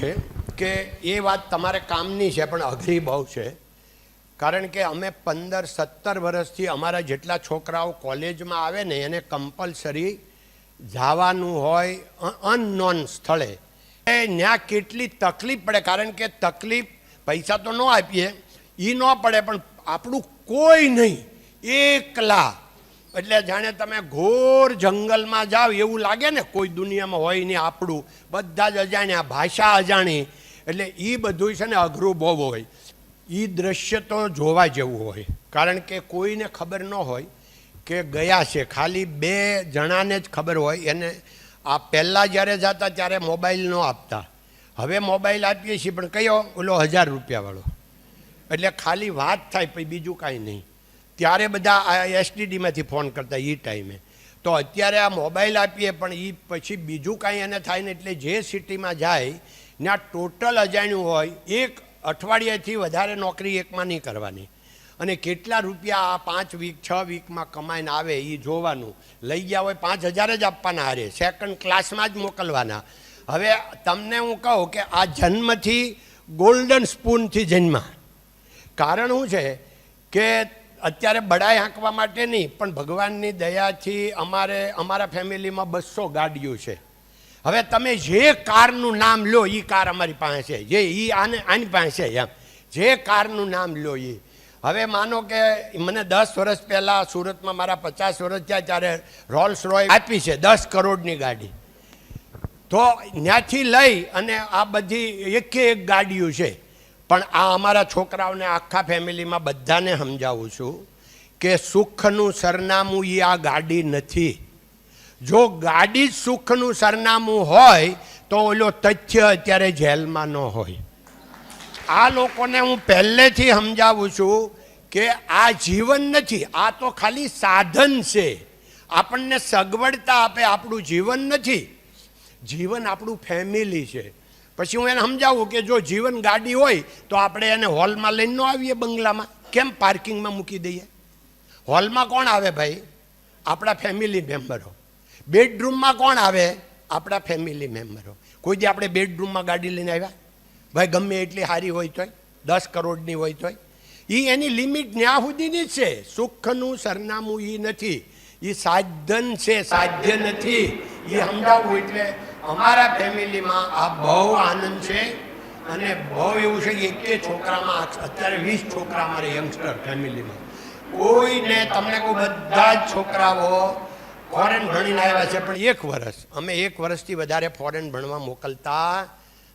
છે કે એ વાત તમારે કામની છે, પણ અઘરી બહુ છે. કારણ કે અમે પંદર, સત્તર વર્ષથી અમારા જેટલા છોકરાઓ કોલેજમાં આવે ને, એને કમ્પલસરી જવાનું હોય અનનોન સ્થળે. એ ત્યાં કેટલી તકલીફ પડે, કારણ કે તકલીફ પૈસા તો ન આપીએ એ ન પડે, પણ આપણું કોઈ નહીં, એકલા એટલે જાણે તમે ઘોર જંગલમાં જાઓ, એવું લાગે ને કોઈ દુનિયામાં હોય નહીં આપણું. બધા જ અજાણ્યા ભાષા અજાણી. એટલે એ બધું છે ને અઘરું બહુ હોય. એ દ્રશ્ય તો જોવા જેવું હોય. કારણ કે કોઈને ખબર ન હોય કે ગયા છે. ખાલી બે જણાને જ ખબર હોય. એને આ પહેલાં જ્યારે જતા ત્યારે મોબાઈલ ન આપતા. હવે મોબાઈલ આપીએ છીએ, પણ કયો? ઓલો હજાર રૂપિયાવાળો. એટલે ખાલી વાત થાય, પછી બીજું કાંઈ નહીં. ત્યારે બધા આ એસટીડીમાંથી ફોન કરતા એ ટાઈમે. તો અત્યારે આ મોબાઈલ આપીએ, પણ એ પછી બીજું કાંઈ એને થાય ને એટલે જે સિટીમાં જાય ત્યાં ટોટલ અજાણ્યું હોય, એક અઠવાડિયાથી વધારે નોકરી એકમાં નહીં કરવાની. અને કેટલા રૂપિયા આ પાંચ વીક, છ વીકમાં કમાઈને આવે એ જોવાનું. લઈ ગયા હોય પાંચ હજાર જ આપવાના હારે સેકન્ડ ક્લાસમાં જ મોકલવાના. હવે તમને હું કહું કે આ જન્મથી ગોલ્ડન સ્પૂનથી જન્મા. કારણ શું છે કે અત્યારે બડાઈ હાંકવા માટે નહીં, પણ ભગવાનની દયાથી અમારે, અમારા ફેમિલીમાં બસો ગાડીઓ છે. હવે તમે જે કારનું નામ લો એ કાર અમારી પાસે છે. જે એ આને, આની પાસે છે, એમ. જે કારનું નામ લો એ હવે માનો કે મને દસ વર્ષ પહેલાં સુરતમાં મારા પચાસ વર્ષ થયા ત્યારે રોલ્સ રોય આપી છે, દસ કરોડની ગાડી. તો ત્યાંથી લઈ અને આ બધી એકે એક ગાડીઓ છે. પણ આ અમારા છોકરાઓને આખા ફેમિલીમાં બધાને સમજાવું છું કે સુખનું સરનામું એ આ ગાડી નથી. જો ગાડી જ સુખનું સરનામું હોય, તો ઓલો તથ્ય અત્યારે જેલમાં ન હોય. આ લોકોને હું પહેલેથી સમજાવું છું કે આ જીવન નથી, આ તો ખાલી સાધન છે. આપણને સગવડતા આપે આપણું જીવન નથી. જીવન આપણું ફેમિલી છે. પછી હું એને સમજાવું કે જો જીવન ગાડી હોય તો આપણે એને હોલમાં લઈને ન આવીએ બંગલામાં. કેમ પાર્કિંગમાં મૂકી દઈએ? હોલમાં કોણ આવે ભાઈ? આપણા ફેમિલી મેમ્બરો બેડરૂમમાં કોણ આવે? આપણા ફેમિલી મેમ્બરો કોઈ દી આપણે બેડરૂમમાં ગાડી લઈને આવ્યા? ભાઈ, ગમે એટલી સારી હોય તોય, દસ કરોડની હોય તોય. એ એની લિમિટ ન્યા સુધીની જ છે. સુખનું, સરનામું એ નથી. એ સાધન છે, સાધ્ય નથી. એ સમજાવવું એટલે અમારા ફેમિલીમાં આ બહુ આનંદ છે અને બહુ એવું છે કે એકે છોકરામાં અત્યારે વીસ છોકરા અમારે યંગસ્ટર ફેમિલીમાં. કોઈને તમને કોઈ બધા જ છોકરાઓ ફોરેન ભણીને આવ્યા છે, પણ એક વર્ષ અમે એક વર્ષથી વધારે ફોરેન ભણવા મોકલતા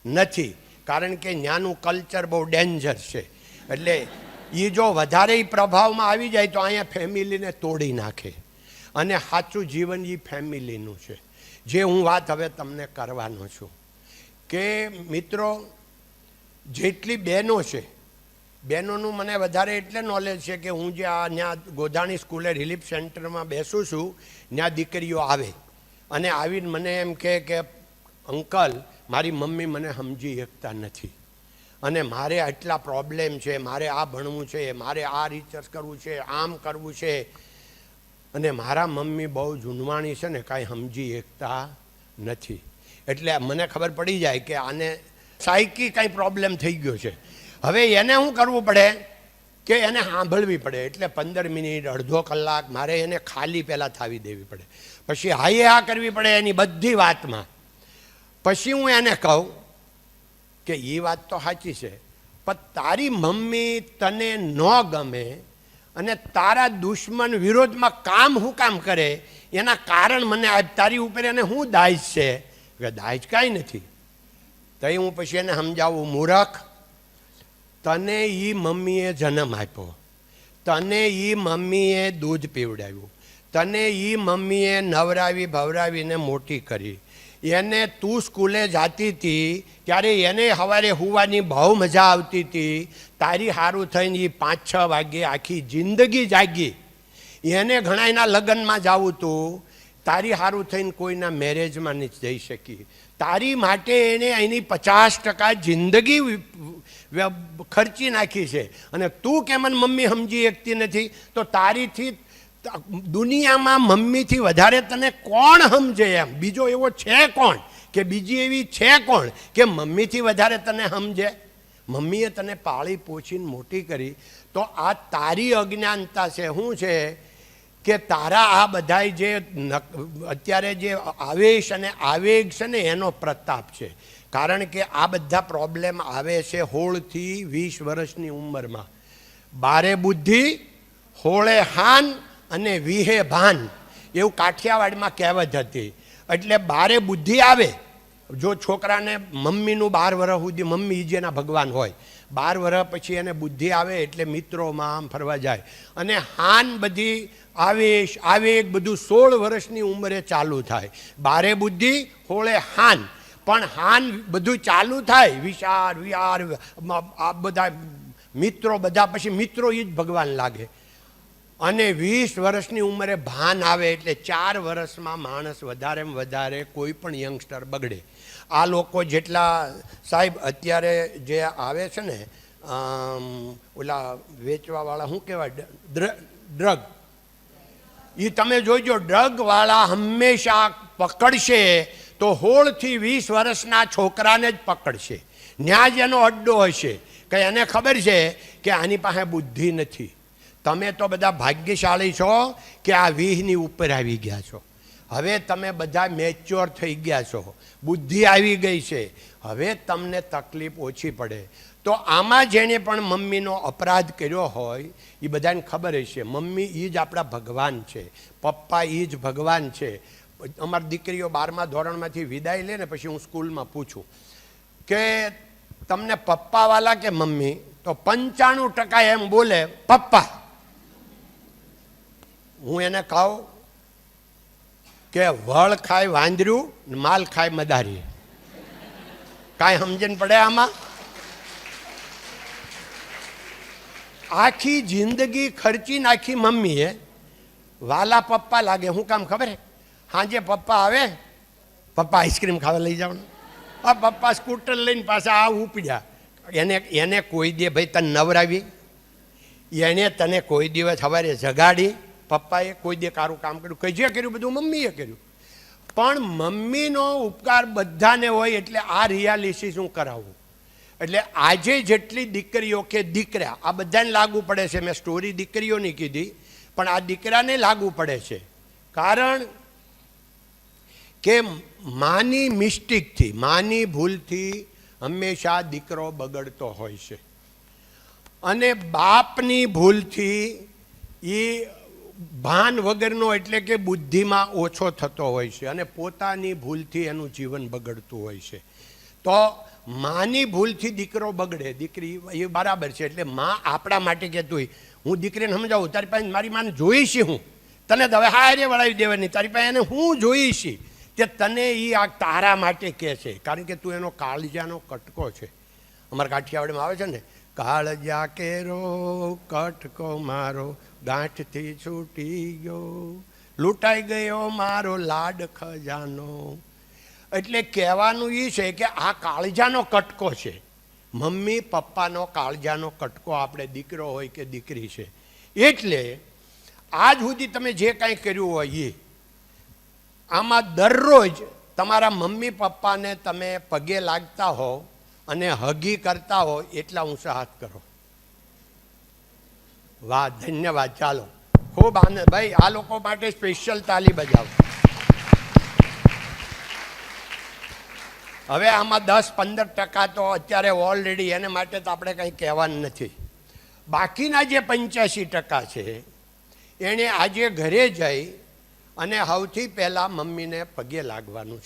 નથી. કારણ કે ત્યાંનું કલ્ચર બહુ ડેન્જર છે. એટલે એ જો વધારે પ્રભાવમાં આવી જાય તો અહીંયા ફેમિલીને તોડી નાખે. અને સાચું જીવન એ ફેમિલીનું છે. જે હું વાત હવે તમને કરવાનો છું કે મિત્રો, જેટલી બહેનો છે, બહેનોનું મને વધારે એટલે નોલેજ છે કે હું જે આ ત્યાં ગોધાણી સ્કૂલે રિલીફ સેન્ટરમાં બેસું છું ત્યાં દીકરીઓ આવે. અને આવીને મને એમ કહે કે, અંકલ, મારી મમ્મી મને સમજી શકતા નથી. અને મારે આટલા પ્રોબ્લેમ છે, મારે આ ભણવું છે, મારે આ રિસર્ચ કરવું છે, આમ કરવું છે અને મારા મમ્મી બહુ જૂનવાણી છે ને કાંઈ સમજી શકતા નથી. એટલે મને ખબર પડી જાય કે આને સાયકી કાંઈ પ્રોબ્લેમ થઈ ગયો છે. હવે એને શું કરવું પડે કે એને સાંભળવી પડે. એટલે પંદર મિનિટ, અડધો કલાક મારે એને ખાલી પહેલાં થાવી દેવી પડે. પછી હાઈએ હા કરવી પડે એની બધી વાતમાં. પછી હું એને કહું કે એ વાત તો સાચી છે, પણ તારી મમ્મી તને ન ગમે અને તારા દુશ્મન વિરોધમાં કામ હું કામ કરે, એના કારણ મને આપ તારી ઉપર એને શું દાજ છે? કે દાજ કાંઈ નથી. તો હું પછી એને સમજાવું, મૂરખ. તને એ મમ્મીએ જન્મ આપ્યો. તને એ મમ્મીએ દૂધ પીવડાવ્યું. તને એ મમ્મીએ નવરાવી ભવરાવીને મોટી કરી. એને તું સ્કૂલે જાતી હતી, ત્યારે એને સવારે હોવાની બહુ મજા આવતી હતી. તારી સારું થઈને એ પાંચ છ વાગ્યે આખી જિંદગી જાગી. એને ઘણા એના લગ્નમાં જાવું તું. તારી સારું થઈને કોઈના મેરેજમાં નથી જઈ શકી. તારી માટે એને એની પચાસ ટકા જિંદગી ખર્ચી નાખી છે. અને તું કેમ મમ્મી સમજી શકતી નથી, તો તારીથી દુનિયામાં મમ્મીથી વધારે તને કોણ સમજે એમ? બીજો એવો છે કોણ? કે બીજી એવી છે કોણ કે મમ્મીથી વધારે તને સમજે? મમ્મીએ તને પાળી પોછીને મોટી કરી. તો આ તારી અજ્ઞાનતા છે, શું છે? કે તારા આ બધાય જે અત્યારે જે આવેશ અને આવેગ છે ને, એનો પ્રતાપ છે. કારણ કે આ બધા પ્રોબ્લેમ આવે છે હોળથી વીસ વર્ષની ઉંમરમાં. બારે બુદ્ધિ, હોળે હાન અને વિહે ભાન. એવું કાઠિયાવાડમાં કહેવત હતી. એટલે બારે બુદ્ધિ આવે, જો છોકરાને મમ્મીનું બાર વર્ષ સુધી મમ્મી જેના ભગવાન હોય. બાર વર્ષ પછી એને બુદ્ધિ આવે એટલે મિત્રોમાં આમ ફરવા જાય. અને હાન બધી આવેશ, આવેગ બધું સોળ વર્ષની ઉંમરે ચાલુ થાય. બારે બુદ્ધિ, હોળે હાન. પણ હાન બધું ચાલુ થાય વિચાર વિહાર આ બધા મિત્રો, બધા પછી મિત્રો એ જ ભગવાન લાગે. અને વીસ વર્ષની ઉંમરે ભાન આવે એટલે ચાર વર્ષમાં માણસ વધારેમાં વધારે કોઈ પણ યંગસ્ટર બગડે. આ લોકો જેટલા સાહેબ અત્યારે જે આવે છે ને ઓલા વેચવાવાળા શું કહેવાય ડ્રગ? એ તમે જોઈજો ડ્રગવાળા હંમેશા પકડશે તો હોળથી વીસ વર્ષના છોકરાને જ પકડશે. ન્યાજ એનો અડ્ડો હશે. કે એને ખબર છે કે આની પાસે બુદ્ધિ નથી. તમે તો બધા ભાગ્યશાળી છો કે આ વીહની ઉપર આવી ગયા છો. હવે તમે બધા મેચ્યોર થઈ ગયા છો. બુદ્ધિ આવી ગઈ છે. હવે તમને તકલીફ ઓછી પડે. તો આમાં જેણે પણ મમ્મીનો અપરાધ કર્યો હોય એ બધાને ખબર હશે, મમ્મી એ જ આપણા ભગવાન છે. પપ્પા એ જ ભગવાન છે. અમારી દીકરીઓ બારમા ધોરણમાંથી વિદાય લે ને પછી હું સ્કૂલમાં પૂછું કે તમને પપ્પાવાલા કે મમ્મી? તો પંચાણું ટકા એમ બોલે, પપ્પા હું એને કહું કે વળ ખાય વાંદર્યું માલ ખાય મદારી કાંઈ સમજણ પડે આમાં? આખી જિંદગી ખર્ચી નાખી મમ્મીએ, વાલા પપ્પા લાગે, હું કામ ખબર હે? સાંજે પપ્પા આવે, પપ્પા આઈસ્ક્રીમ ખાવા લઈ જવાનું. આ પપ્પા સ્કૂટર લઈને પાછા આ ઉપડ્યા. એને એને કોઈ દે, ભાઈ, તને નવરાવી. એણે તને કોઈ દિવસ સવારે જગાડી પપ્પાએ કોઈ દે કારું કામ કર્યું કઈ જે કર્યું બધું, મમ્મીએ કર્યું. પણ મમ્મીનો ઉપકાર બધાને હોય એટલે આ રિયાલિસિસ હું કરાવું. એટલે આજે જેટલી દીકરીઓ કે દીકરા, આ બધાને લાગુ પડે છે, મેં સ્ટોરી દીકરીઓની કીધી, પણ આ દીકરાને લાગુ પડે છે. કારણ કે માની મિસ્ટેકથી, માની ભૂલથી હંમેશા દીકરો બગડતો હોય છે. અને બાપની ભૂલથી એ ભાન વગરનો એટલે કે બુદ્ધિમાં ઓછો થતો હોય છે અને પોતાની ભૂલથી એનું જીવન બગડતું હોય છે. તો માની ભૂલથી દીકરો બગડે, દીકરી એ બરાબર છે, એટલે માં આપણા માટે કહેતું હોય, હું દીકરીને સમજાવું, તારી પાસે મારી માને જોઈશી હું? તને તો હવે હારે વળાવી દેવાની, તારી પાસે એને હું જોઈશી? તે તને એ આ તારા માટે કહે છે, કારણ કે તું એનો કાળજાનો કટકો છે. અમારા કાઠિયાવાડમાં આવે છે ને કાળજા કેરો, કટકો મારો, ગાંઠથી છૂટી ગયો. લૂંટાઈ ગયો મારો લાડ ખજાનો. એટલે કહેવાનું એ છે કે આ કાળજાનો કટકો છે. મમ્મી, પપ્પાનો કાળજાનો કટકો આપણે દીકરો હોય કે દીકરી છે. એટલે આજ સુધી તમે જે કાંઈ કર્યું હોય એ આમાં દરરોજ તમારા મમ્મી, પપ્પાને તમે પગે લાગતા હો અને હગી કરતા હો એટલા ઊંચા હાથ કરો. વાહ, ધન્યવાદ. ચાલો. ખૂબ આનંદ. ભાઈ, આ લોકો માટે સ્પેશિયલ તાલી બજાવો. હવે આમાં દસ પંદર ટકા તો અત્યારે ઓલરેડી એને માટે તો આપણે કંઈ કહેવાનું નથી. બાકીના જે પંચ્યાસી ટકા છે એણે આજે ઘરે જઈ અને સૌથી પહેલાં મમ્મીને પગે લાગવાનું છે.